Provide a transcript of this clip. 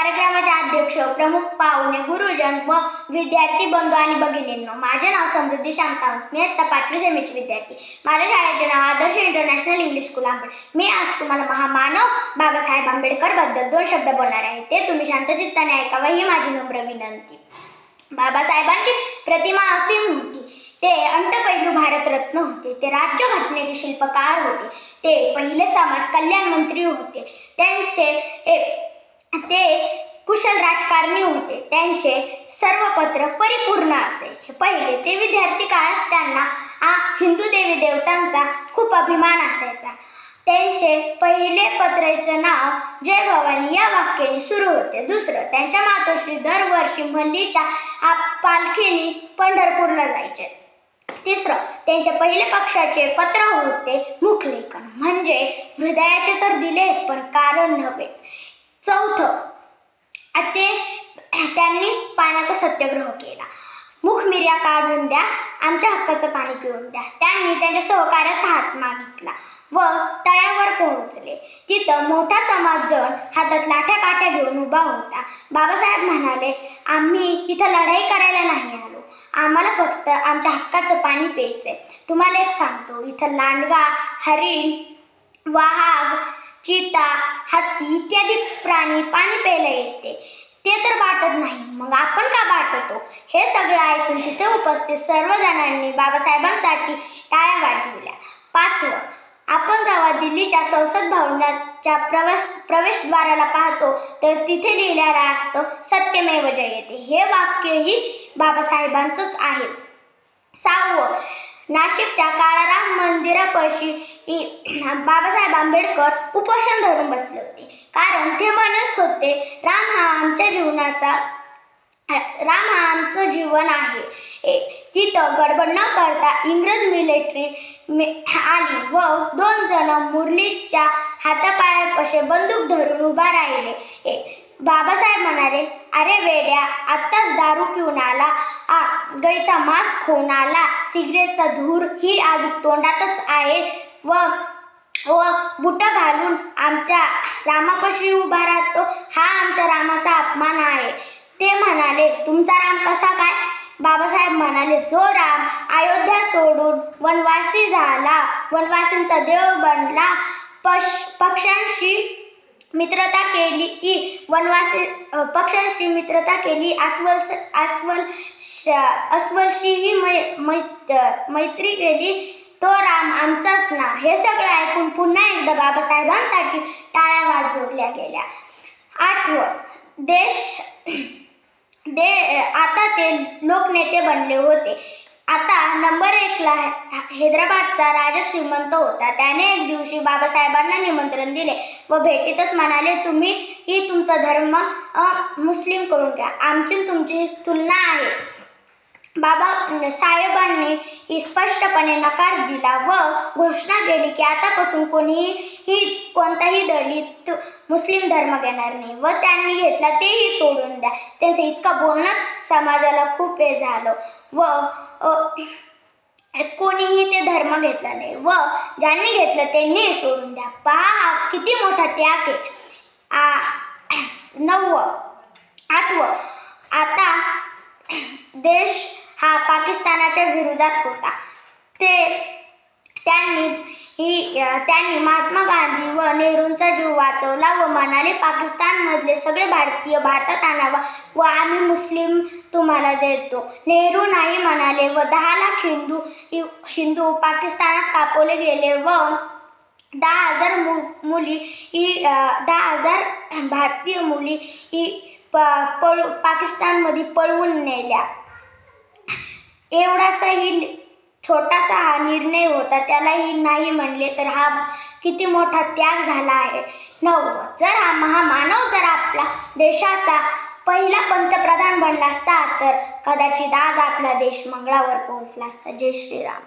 कार्यक्रमाचे अध्यक्ष प्रमुख पाहुणे गुरुजन व विद्यार्थी बंधू आणि भगिनींनो माझे नाव समृद्धी श्याम सावंत. मी आता पाचवी सेमीची विद्यार्थी. माझ्या शाळेचे नाव आदर्श इंटरनॅशनल इंग्लिश स्कूल आंबेड मी आज तुम्हाला महामानव बाबासाहेब आंबेडकरबद्दल दोन शब्द बोलणार आहे. ते तुम्ही शांतचित्ताने ऐकावं ही माझी नम्र विनंती. बाबासाहेबांची प्रतिमा असीम होती. ते अंतपैलू भारतरत्न होते. ते राज्यघटनेचे शिल्पकार होते. ते पहिले समाज कल्याण मंत्री होते. त्यांचे ते कुशल राजकारणी होते. त्यांचे सर्व पत्र परिपूर्ण असायचे. पहिले ते विद्यार्थी काळात त्यांना आ हिंदू देवी देवतांचा खूप अभिमान असायचा. त्यांचे पहिले पत्राचे नाव जय भवानी या वाक्याने सुरू होते. दुसरं त्यांच्या मातोश्री दरवर्षी मल्लीच्या पालखीने पंढरपूरला जायचे. तिसरं त्यांच्या पहिले पक्षाचे पत्र होते मुखलेखन. म्हणजे हृदयाचे तर दिले पण कारण नव्हे. चौथं. ते त्यांनी पाण्याचा सत्याग्रह केला. मुखमिर्या काढून द्या आमच्या हक्काचं पाणी पिऊन द्या. त्यांनी त्यांच्या सहकार्याचा हात मागितला व तळ्यावर पोहोचले. तिथं मोठा समाजजन हातात लाठ्या काठ्या घेऊन उभा होता. बाबासाहेब म्हणाले आम्ही इथं लढाई करायला नाही आलो. आम्हाला फक्त आमच्या हक्काचं पाणी प्यायचंय. तुम्हाला एक सांगतो इथं लांडगा हरिण वाघ चिता हत्ती इत्यादी प्राणी पाणी प्यायला येते. ते तर वाटत नाही. मग आपण का वाटतो हे सगळं ऐकून तिथे उपस्थित सर्वजणांनी बाबासाहेबांसाठी टाळ्या वाजविल्या. पाचवं आपण जेव्हा दिल्लीच्या संसद भवनाच्या प्रवेश प्रवेशद्वाराला पाहतो तर तिथे लिहिलेलं असतं सत्यमेव जयते. हे वाक्यही बाबासाहेबांचंच आहे. सहावं नाशिकच्या काळाराम मंदिरापाशी बाबासाहेब आंबेडकर उपोषण धरून बसले होते. कारण ते म्हणत होते राम हा आमच्या जीवनाचा राम हा आमचं जीवन आहे. ए, तिथं गडबड न करता इंग्रज मिलिटरी आली व दोन जण मुरलीच्या हातापायापाशी बंदूक धरून उभा राहिले. ए, बाबासाहेब म्हणाले अरे वेड्या आत्ताच दारू पिऊन आला. गाईचा मांस खाऊन आला सिगरेटचा धूर ही आज तोंडातच आहे. व व बुट घालून आमच्या रामापाशी उभा राहतो हा आमच्या रामाचा अपमान आहे. ते म्हणाले तुमचा राम कसा काय? बाबासाहेब म्हणाले जो राम अयोध्या सोडून वनवासी झाला वनवासींचा देव बनला पश पक्ष्यांशी मित्रता केली. की वनवासी पक्षांशी मित्रता केली. अस्वल अस्वल श- अस्वलशीही मै मैत्री केली. तो राम आमचाच ना. हे सगळं ऐकून पुन्हा एकदा बाबासाहेबांसाठी टाळ्या वाजवल्या गेल्या. आठवं. देश दे आता ते लोकनेते बनले होते. आता नंबर एकला हैदराबादचा राजा श्रीमंत होता. त्याने एक दिवशी बाबासाहेबांना निमंत्रण दिले व भेटीतच म्हणाले तुम्ही ही तुमचा धर्म मुस्लिम करून घ्या. आमची तुमची तुलना आहे. बाबा साहेबांनी स्पष्टपणे नकार दिला व घोषणा केली की आतापासून कोणीही ही कोणताही दलित मुस्लिम धर्म घेणार नाही व त्यांनी घेतला तेही सोडून द्या. त्यांचं इतकं बोलणंच समाजाला खूप हे झालं व कोणीही ते धर्म घेतला नाही व ज्यांनी घेतलं त्यांनी सोडून द्या. पहा किती मोठा त्याग आहे. आ नववं आठवं. आता देश हा पाकिस्तानाच्या विरोधात होता. ते त्यांनी ही त्यांनी महात्मा गांधी व नेहरूंचा जीव वाचवला व म्हणाले पाकिस्तानमधले सगळे भारतीय भारतात आणावा व आम्ही मुस्लिम तुम्हाला देतो. नेहरू नाही म्हणाले व दहा लाख हिंदू हिंदू पाकिस्तानात कापवले गेले व दहा हजार मु मुली ही दहा हजार भारतीय मुली ही प पळू पाकिस्तानमध्ये पळवून नेल्या. एवढासाही छोटासा हा निर्णय होता त्यालाही नाही म्हणले तर हा किती मोठा त्याग झाला आहे. नव जर हा महामानव जर आपला देशाचा पहिला पंतप्रधान बनला असता तर कदाचित आज आपला देश मंगळावर पोहोचला असता. जय श्रीराम.